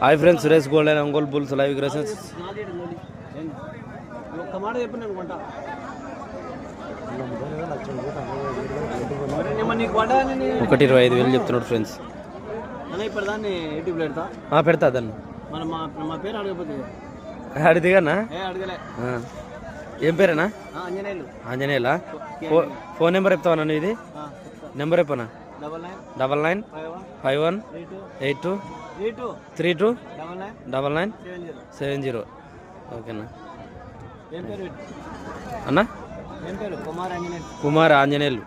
Hi friends Suresh gold and Ongole bulls live నేను ఒకటి ఇరవై ఐదు వేలు చెప్తున్నాడు ఫ్రెండ్స్. పెడతా ఆ, పెడతా దాన్ని. మన మా మా పేరు అడగపోతుంది అడిదిగానా ఏ పేరేనా? ఆంజనేయులు. ఫోన్ నెంబర్ చెప్తావా నన్ను ఇది. నెంబర్ చెప్పనా? Double nine five one eight two three two three two double nine double nine seven zero ఓకేనా ఏం పేరు? పెట్టు? అన్నా? ఏం పేరు? కుమార్ ఆంజనేయులు.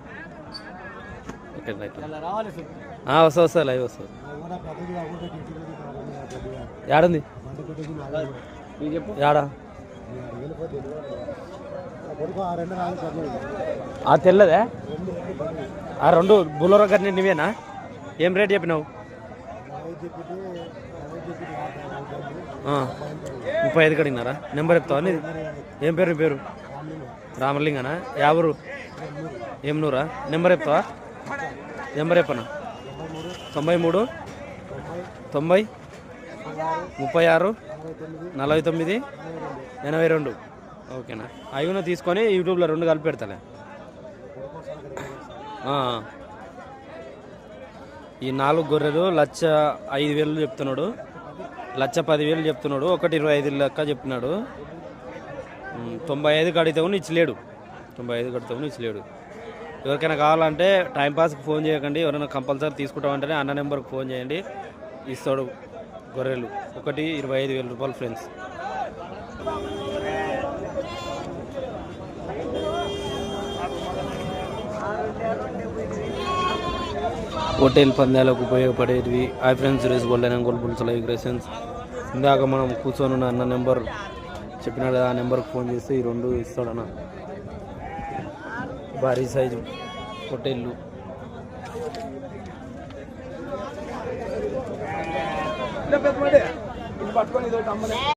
Okay right. వస్తా వస్తా లైవ్ వస్తా. ఏడుంది నీకు చెప్పు. యాడా? ఆ తెల్లదే? ఆ రెండు బుల్లరో గట్టి నువ్వేనా? ఏం రేట్ చెప్పినావు? ముప్పై ఐదు కడిగినారా నెంబర్ చెప్తావా నీది? ఏం పేరు నీ పేరు? రామలింగనా? యావరు ఏమనూరా? నెంబర్ చెప్తావా? నెంబర్ చెప్పనా? తొంభై మూడు తొంభై ముప్పై ఆరు నలభై తొమ్మిది ఎనభై రెండు. ఓకేనా? అవి తీసుకొని యూట్యూబ్లో రెండు కలిపి పెడతాలే. ఈ నాలుగు గొర్రెలు లచ్చ ఐదు వేలు చెప్తున్నాడు. లక్ష పదివేలు చెప్తున్నాడు. ఒకటి ఇరవై ఐదు లెక్క చెప్తున్నాడు తొంభై ఐదు కడితే ఇచ్చలేడు. తొంభై ఐదు కడితే ఇచ్చలేడు. ఎవరికైనా కావాలంటే టైంపాస్కి ఫోన్ చేయకండి. ఎవరైనా కంపల్సరీ తీసుకుంటామంటేనే అన్న నెంబర్కి ఫోన్ చేయండి. ఇస్తాడు గొర్రెలు. ఒకటి ఇరవై ఐదు వేల రూపాయలు ఫ్రెండ్స్. హోటల్ పందాలకు ఉపయోగపడేవి I friends race golden and gold bulls live రేసెన్స్ ఇందాక మనం కూర్చొని ఉన్న అన్న నెంబర్ చెప్పినాడు ఆ నెంబర్కి ఫోన్ చేస్తే ఈ రెండు ఇస్తాడన్న. భారీ సైజు హోటళ్ళు పట్టుకొని